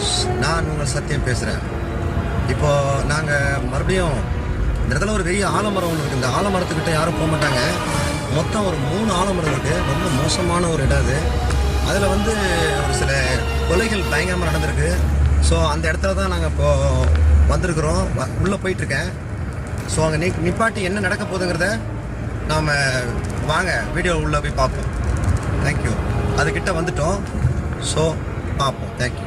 Viewers நான் உங்கள் சத்தியம் பேசுகிறேன் இப்போ நாங்கள் மறுபடியும் இந்த இடத்துல ஒரு பெரிய ஆலமரம் ஒன்று இருக்குது இந்த ஆலமரத்துக்கிட்ட யாரும் போக மாட்டாங்க. மொத்தம் ஒரு மூணு ஆலமரம் இருக்குது ரொம்ப மோசமான ஒரு இடம் அது. அதில் வந்து ஒரு சில கொலைகள் பயங்கரமாக நடந்திருக்கு. ஸோ அந்த இடத்துல தான் நாங்கள் இப்போ வந்திருக்கிறோம். வ- உள்ளே போயிட்டுருக்கேன். ஸோ அங்கே நி நிப்பாட்டி என்ன நடக்க போகுதுங்கிறத நாம் வாங்க. வீடியோ உள்ளே போய் பார்ப்போம். தேங்க்யூ அதுக்கிட்ட வந்துட்டோம். ஸோ பார்ப்போம். தேங்க்யூ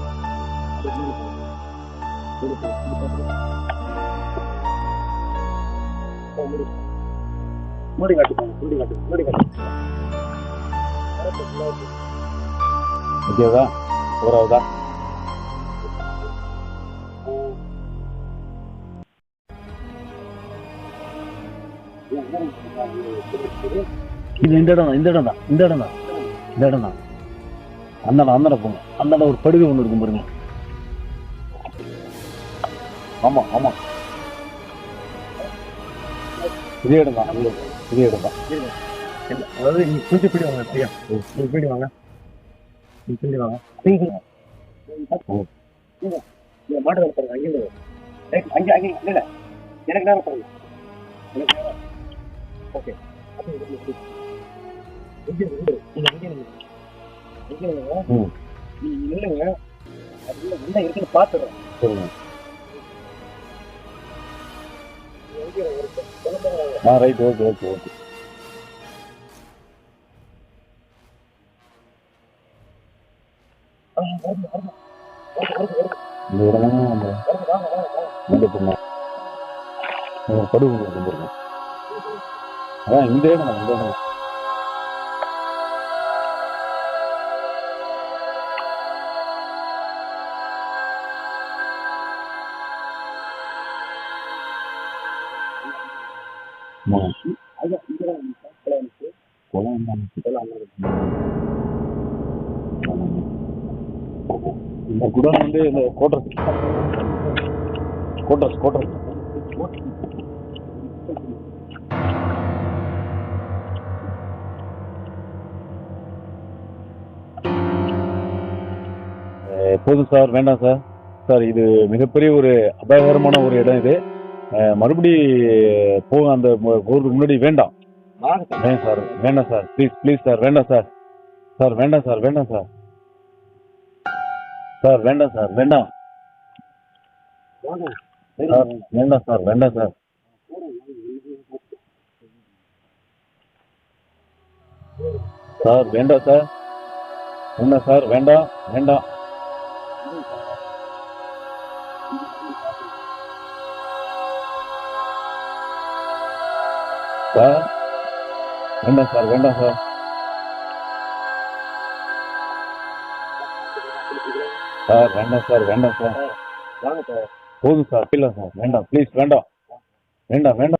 மூடி மூடி மூடி ஓகேவா இது இந்த இடம் தான் இந்த இடம் தான் இந்த இடம் தான் இந்த இடம் தான். அந்தாண்ட அந்தாண்ட போங்க. அந்தாண்ட ஒரு படுகை ஒன்று இருக்கும் பாருங்க. ஆமா ஆமா. இதே இடம் தான் இதே இடம் தான். அதாவது நீங்க கொஞ்சம் பிடி வாங்க பிரியா நீங்க பிடி வாங்க நீங்க பிடி வாங்க மாட்டு வேலை பாருங்க அங்கே அங்கே அங்கே இல்லை. எனக்கு நேரம் பாருங்க எனக்கு நேரம். ஓகே. நீங்க நில்லுங்க. அது என்ன இருக்குன்னு பாத்துறோம் ஆ ரைட் ஓகே ஓகே ஓகே இந்த இடம் தானே அந்த இந்த பொண்ணு அதான் இந்த இடம் தான், இந்த இடம். இந்த குடம் வந்து இந்த கோட்டர்ஸ் கோட்டர்ஸ் அஹ் போதும் சார் வேண்டாம் சார். சார் இது மிகப்பெரிய ஒரு அபாயகரமான ஒரு இடம் இது. மறுபடி போக அந்த போறதுக்கு முன்னாடி வேண்டாம். வேண்டாம் சார் வேண்டாம் சார். ப்ளீஸ் ப்ளீஸ் சார் வேண்டாம் சார். சார் வேண்டாம் சார் வேண்டாம் சார். சார் வேண்டாம் சார் வேண்டாம். சார் வேண்டாம் சார் வேண்டாம் சார் சார் வேண்டாம் சார் வேண்டாம் சார் வேண்டாம் வேண்டாம். சார் வேண்டாம் சார் வேண்டாம் சார் சார் வேண்டாம் சார் வேண்டாம் சார். வாங்க சார். போதும் சார் இல்லை சார். வேண்டாம் ப்ளீஸ் வேண்டாம். வேண்டாம் வேண்டாம்.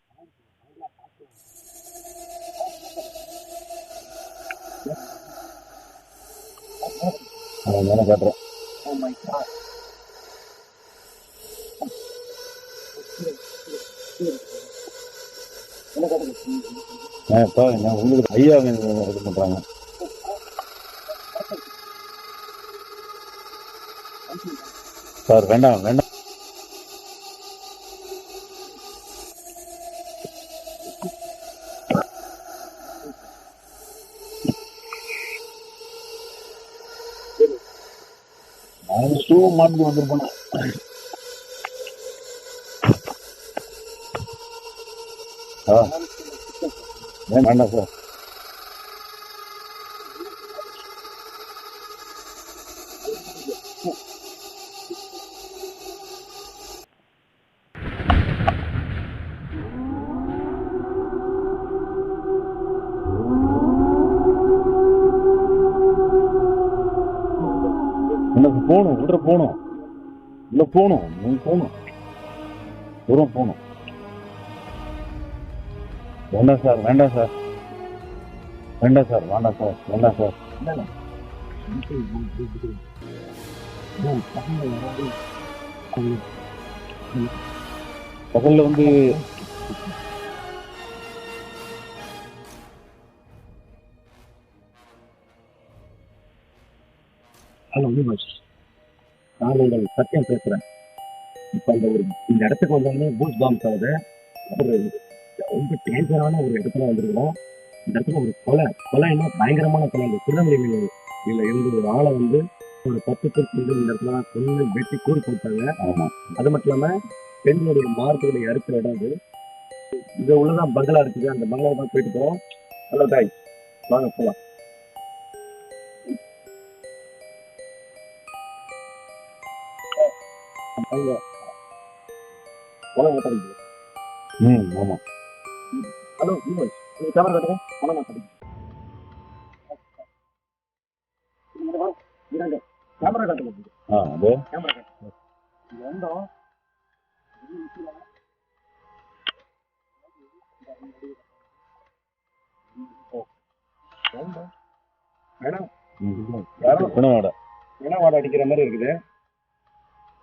நான் வேணா காட்டுறேன் இப்போ நான் உங்களுக்கு ஐயா வேணும் இது பண்ணுறாங்க சார் வேண்டாம் வேண்டாம் நான் ஷூ மாட்டி வந்திருப்பேன் ஆ வேண்டாம் சார் உள்ள போகணும் நீங்க போகணும். தூரம் போகணும். வேண்டாம் சார் வேண்டாம் சார். வேண்டாம் சார் வேண்டாம் சார் வேண்டாம் சார். பகல்ல வந்து ஹலோ. நான் உங்கள் சத்யம் பேசுகிறேன் இப்போ அந்த ஒரு இந்த இடத்துக்கு வந்தோடனே பூஸ் பாம்ஸ் ஆகுது ஒரு ரொம்ப டேஞ்சரான ஒரு இடத்துல வந்திருக்கிறோம். இந்த இடத்துல ஒரு கொலை கொலைன்னா பயங்கரமான கொலை. இந்த திருநெல்வேலி இதில் இருந்து ஒரு ஆளை வந்து ஒரு பத்து பேர் வந்து இந்த இடத்துல கொண்டு வெட்டி கூறு போட்டாங்க ஆமா. அது மட்டும் இல்லாமல் பெண்களுடைய மார்புகளை அறுக்கிற இடம் அது. இது உள்ளதான் பங்களா இருக்குது. அந்த பங்களா தான் போயிட்டு போகிறோம் ஹலோ தாய் வாங்க போகலாம் அங்க. பணம் மாட்டாங்க ம் ஆமா. ஹலோ வியூவர்ஸ் நீங்க கேமரா காட்டுங்க. பணம் மாட்டாங்க கேமரா காட்டுங்க. ஆ அது? கேமரா காட்டுங்க இங்க வந்தோம் மேடம் ம். யாரோ பிணவாடை இனவாடை அடிக்கிற மாதிரி இருக்குது.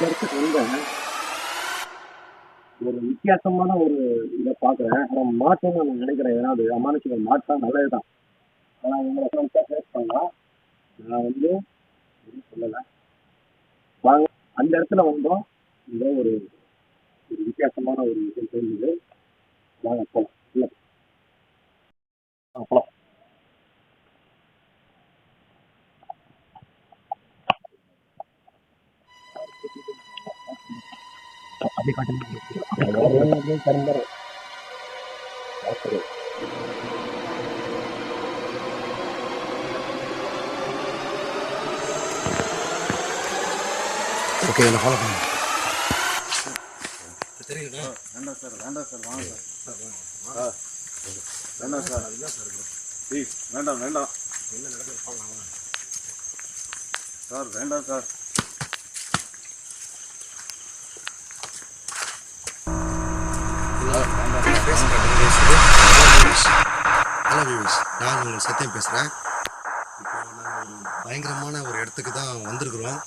இந்த இடத்துக்கு வந்தேன் ஒரு வித்தியாசமான ஒரு இதை பார்க்குறேன். ஆனால் மாற்றம்னு நான் நினைக்கிறேன். ஏதாவது அமானுஷங்கள் மாற்றா நல்லதுதான். ஆனால் இவங்களை ஃப்ரெண்ட்ஸாக ஃபேஸ் பண்ணலாம் நான் வந்து எதுவும் சொல்லலை. வாங்க அந்த இடத்துல வந்தோம். இந்த ஒரு ஒரு வித்தியாசமான ஒரு விஷயம் தெரிஞ்சது. வாங்க போகலாம் இல்லை. போகலாம் அப்படி காட்டுங்க கரும்பரம் ஓகே என்ன ஃபாலோ பண்ணுங்க. தெரியுங்களா வேண்டாம் சார் வேண்டாம் சார் வாங்க சார். வேண்டாம் சார். ப்ளீஸ் வேண்டாம் என்ன சார் வேண்டாம் சார். ஹலோ வியூஸ் நான் உங்கள் சத்யம் பேசுகிறேன் இப்போ நாங்கள் ஒரு பயங்கரமான ஒரு இடத்துக்கு தான் வந்திருக்கிறோம்.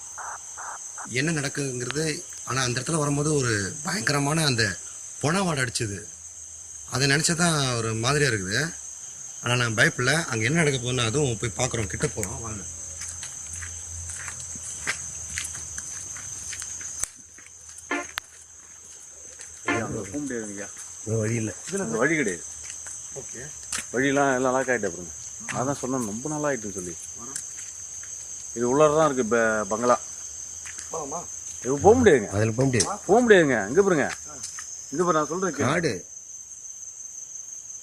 என்ன நடக்குங்கிறது ஆனால் அந்த இடத்துல வரும்போது ஒரு பயங்கரமான அந்த பொணவாடை அடிச்சுது. அதை நினச்சா தான் ஒரு மாதிரியாக இருக்குது. ஆனால் நான் பயப்படல. அங்கே என்ன நடக்க போகுதுன்னு அதுவும் போய் பார்க்குறோம். கிட்ட போகிறோம் வாங்க. வழி இல்லை. வழி கிடையாது. ஓகே. வழியெல்லாம் எல்லாம் லாக் ஆகிட்டே பாருங்க அதான் சொன்னேன் ரொம்ப நாள் ஆகிட்டுன்னு சொல்லி. இது உள்ளார தான் இருக்குது இப்போ பங்களா இது போக முடியாதுங்க. அதில் போக முடியாது. போக முடியாதுங்க. இங்கே பாருங்க. இங்கே பாரு நான் சொல்கிறேன் காடு.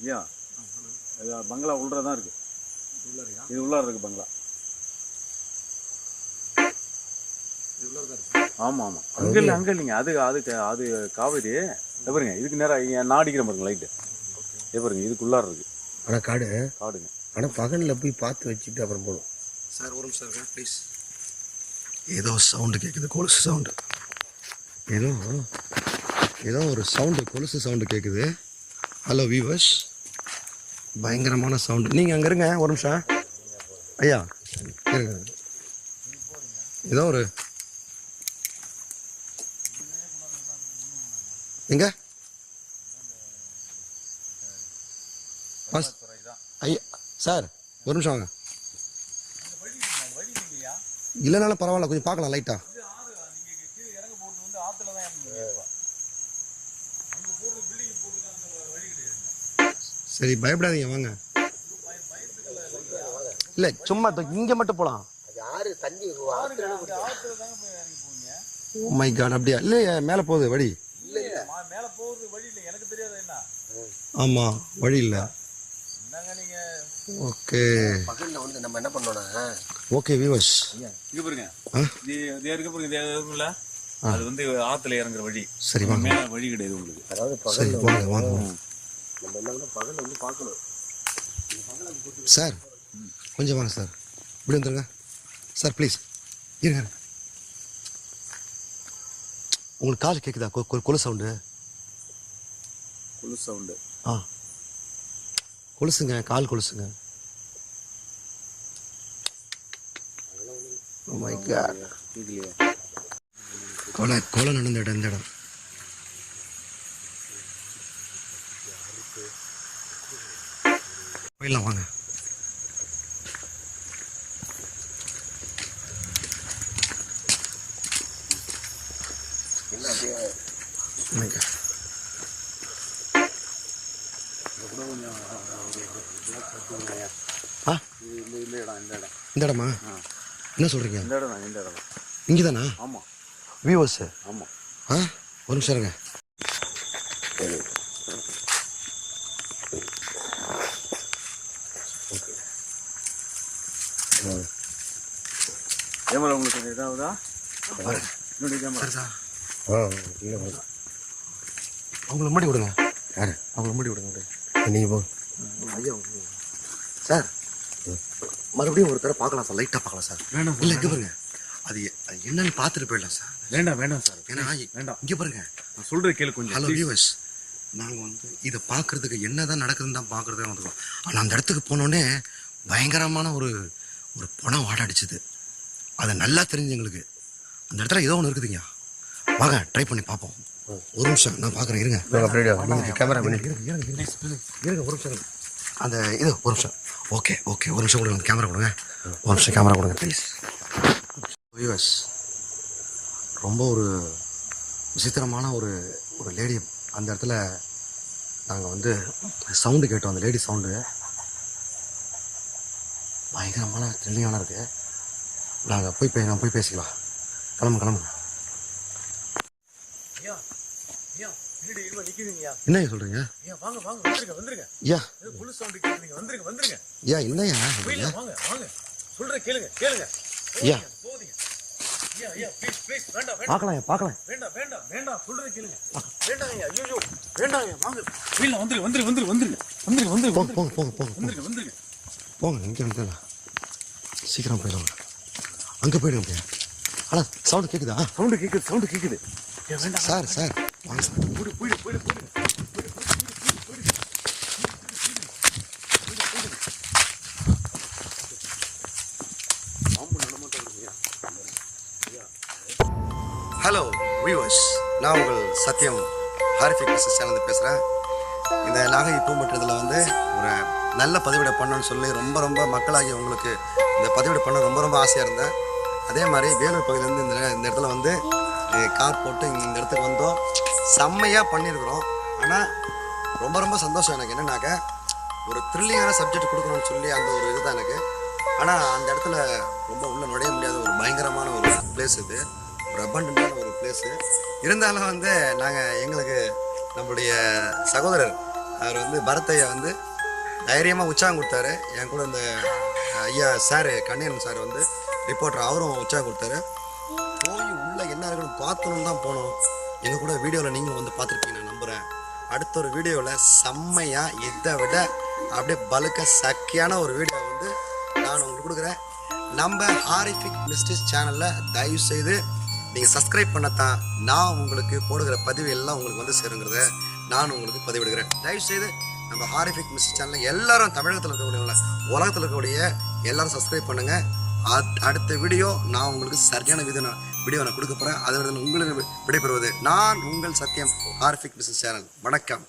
ஐயா பங்களா உள்ளார தான் இருக்குது இது உள்ளார இருக்குது பங்களா. ஆமாம் ஆமாம் அங்கே இல்லை அங்கே இல்லைங்க. அது அதுக்கு அது காவேரி. இதை பாருங்க இதுக்கு நேரம் நான் அடிக்கிறேன் பாருங்க லைட்டு இது பாருங்க இதுக்குள்ளார இருக்கு. ஆனால் காடு. காடுங்க. ஆனால் பகலில் போய் பார்த்து வச்சுட்டு அப்புறம் போகணும். சார் ஒரு நிமிஷம் இருக்கேன் ப்ளீஸ் ஏதோ சவுண்டு கேட்குது கொலுசு சவுண்டு ஏதோ ஏதோ ஒரு சவுண்டு கொலுசு சவுண்டு கேட்குது ஹலோ வீவர்ஸ் பயங்கரமான சவுண்டு நீங்கள் அங்கே இருங்க ஒரு நிமிஷம். ஐயா இருங்க. ஏதோ ஒரு எங்க? பஸ். ஐயா சார் ஒரு நிமிஷம் வாங்க. இல்லைனாலும் பரவாயில்ல கொஞ்சம் பார்க்கலாம் லைட்டா சரி பயப்படாதீங்க வாங்க. இல்ல சும்மா இங்க மட்டும் போவீங்க மை காட் அப்படியா? இல்லையே மேலே போகுது வழி. இல்லையே மா- மேல போகுது வழி இல்லை. எனக்கு தெரியாது என்ன? ஆமாம் வழி இல்லை. ஓகே. பகல்ல வந்து நம்ம என்ன பண்ணோம்னா ஓகே வியூவர்ஸ் இங்க பாருங்க? இது இது இருக்க பாருங்க இது இருக்குல்ல அது வந்து ஆத்துல இறங்குற வழி. சரி வாங்க. மேல வழி கிடையாது உங்களுக்கு. அதாவது சரி பகல்ல வாங்க வாங்க நம்ம என்ன பகல்ல வந்து பார்க்கணும். சார் கொஞ்சம் வாங்க சார். இப்படி வந்துருங்க. சார் ப்ளீஸ் இருங்க. உங்களுக்கு கால் கேட்குதா கொலு சவுண்டு குழு சவுண்டு ஆ. கொலுசுங்க கால் கொலுசுங்க. God. இதுலயே கொலை கொலை நடந்த இடம் இந்த இடம். போயிடலாம் வாங்க. இந்த இடம் என்ன சொல்றீங்க? இந்த இடம் தான் இந்த இடம் தான். இங்கே தானா ஆமா. வியூவர்ஸ் ஆமா. ஆ? ஒரு நிமிஷம் இருங்க. கேமரா உங்களுக்கு இதாகுதா என்னுடைய கேமரா சரி சார். அவங்கள முன்னாடி விடுங்க. யாரு? அவங்கள முன்னாடி விடுங்க. அப்படியே. நீங்க போ. ஐயா. சார். மறுபடியும் ஒரு தடவை பார்க்கலாம் சார் லைட்டாக பார்க்கலாம் சார். வேண்டாம் இல்லை இங்கே பாருங்க. அது எ- அது என்னன்னு பார்த்துட்டு போயிடலாம் சார். வேண்டாம் வேண்டாம் சார். ஏன்னா வேண்டாம். இங்கே பாருங்க. நான் சொல்றது கேளு கொஞ்சம். ஹலோ வியூவர்ஸ் நாங்கள் வந்து இதை பார்க்கறதுக்கு என்னதான் நடக்குதுன்னு தான் பார்க்கறதுக்கு வந்துருக்கோம் ஆனால் அந்த இடத்துக்கு போனோடனே பயங்கரமான ஒரு ஒரு பணம் வாடடிச்சுது அது நல்லா தெரிஞ்சு எங்களுக்கு. அந்த இடத்துல ஏதோ ஒன்று இருக்குதுங்க வாங்க ட்ரை பண்ணி பார்ப்போம். ஒரு நிமிஷம் நான் பார்க்குறேன் இருங்க. கேமரா பண்ணி இருங்க இருங்க ஒரு நிமிஷம். அந்த இது ஒரு நிமிஷம். Okay okay. ஒரு நிமிஷம் கொடுங்க கேமரா கொடுங்க. ஒரு நிமிஷம் கேமரா கொடுங்க ப்ளீஸ் வியூவர்ஸ் ரொம்ப ஒரு விசித்திரமான ஒரு ஒரு லேடி அந்த இடத்துல நாங்கள் வந்து சவுண்டு கேட்டோம். அந்த லேடி சவுண்டு பயங்கரமான த்ரில்லிங்கான இருக்கு. நாங்கள் போய் பே நான் போய் பேசிக்கலாம். கிளம்பு கிளம்புங்க ஐயா ஐயா என்ன சொல்கிறீங்க ஐயா வாங்க வாங்க வந்துருங்க வந்துருங்க. ஐயா குழு சவுண்டு கேக்குதுங்க வந்துருங்க வந்துருங்க. ஐயா என்னையா போயிடலாம் வாங்க வாங்க. சொல்றேன் கேளுங்க கேளுங்க. ஐயா. போதீங்க ஐயா ஐயா ப்ளீஸ் ப்ளீஸ் வேண்டாம் வேண்டாம். பார்க்கலாம் பார்க்கலாம். வேண்டாம் வேண்டாம் வேண்டாம். சொல்றேன் கேளுங்க. வேண்டாம் ஐயா ஐயோ. வேண்டாம் ஐயா வாங்க. போயிடலாம் வந்துருங்க வந்துருங்க வந்துருங்க வந்துருங்க. வந்துருங்க வந்துருங்க போங்க போங்க போங்க போங்க. வந்துருங்க வந்துருங்க. போங்க இங்கே வந்து சீக்கிரம் போயிடுவாங்க அங்கே போயிடுங்க ஆனால் சவுண்டு கேட்குதா சவுண்டு கேக்குது சவுண்டு கேக்குது. Sir sir. போயிடு போயிடு போயிடு போயிடு ஹலோ வியூவர்ஸ் நான் உங்கள் சத்யம். ஹாரிஃபிக் பிஸ்னஸ் சேனல் பேசுகிறேன் இந்த நாகை பூம்பற்றதில் வந்து ஒரு நல்ல பதிவிட பண்ணணும்னு சொல்லி ரொம்ப ரொம்ப மக்களாகி உங்களுக்கு இந்த பதிவிட பண்ண ரொம்ப ரொம்ப ஆசையாக இருந்தேன். அதே மாதிரி வேலூர் பகுதியிலேருந்து இந்த இந்த இடத்துல வந்து கார் போட்டு இந்த இடத்துக்கு வந்தோம். செம்மையாக பண்ணியிருக்கிறோம். ஆனால் ரொம்ப ரொம்ப சந்தோஷம் எனக்கு என்னன்னாக்க ஒரு த்ரில்லிங்கான சப்ஜெக்ட் கொடுக்கணும்னு சொல்லி அந்த ஒரு இதுதான் எனக்கு. ஆனால் அந்த இடத்துல ரொம்ப உள்ள நுழைய முடியாத ஒரு பயங்கரமான ஒரு பிளேஸ் இது. ஒரு அபண்டன்டான ஒரு பிளேஸு இருந்தாலும் வந்து நாங்கள் எங்களுக்கு நம்மளுடைய சகோதரர் அவர் வந்து பரத்தையா வந்து தைரியமாக உற்சாகம் கொடுத்தாரு. என் கூட இந்த ஐயா சார் கண்ணியன் சார் வந்து ரிப்போர்ட்டர் அவரும் உற்சாகம் கொடுத்தாரு. போய் உள்ள என்ன இருக்குன்னு பார்த்தணும் தான் போனோம். எங்கள் கூட வீடியோவில் நீங்கள் வந்து பார்த்துருப்பீங்க நான் நம்புகிறேன் அடுத்த ஒரு வீடியோவில் செம்மையாக இதை விட அப்படியே பலுக்க சக்கியான ஒரு வீடியோ வந்து நான் உங்களுக்கு கொடுக்குறேன். நம்ம ஹாரிஃபிக் மிஸ்டிஸ் சேனலில் தயவு செய்து நீங்கள் சப்ஸ்கிரைப் பண்ணத்தான் நான் உங்களுக்கு போடுகிற பதிவு எல்லாம் உங்களுக்கு வந்து சேருங்கிறத நான் உங்களுக்கு பதிவிடுகிறேன். தயவு செய்து நம்ம ஹாரிஃபிக் மிஸ்டிஸ் சேனலில் எல்லாரும் தமிழகத்தில் இருக்கக்கூடிய உலகத்தில் இருக்கக்கூடிய எல்லாரும் சப்ஸ்கிரைப் பண்ணுங்கள் அடுத்த வீடியோ நான் உங்களுக்கு சரியான விதம் நான் வீடியோ நான் கொடுக்க போகிறேன் அதில் உங்களுக்கு விடைபெறுவது நான் உங்கள் சத்யம் ஹாரிஃபிக் பிஸ்னஸ் சேனல் வணக்கம்.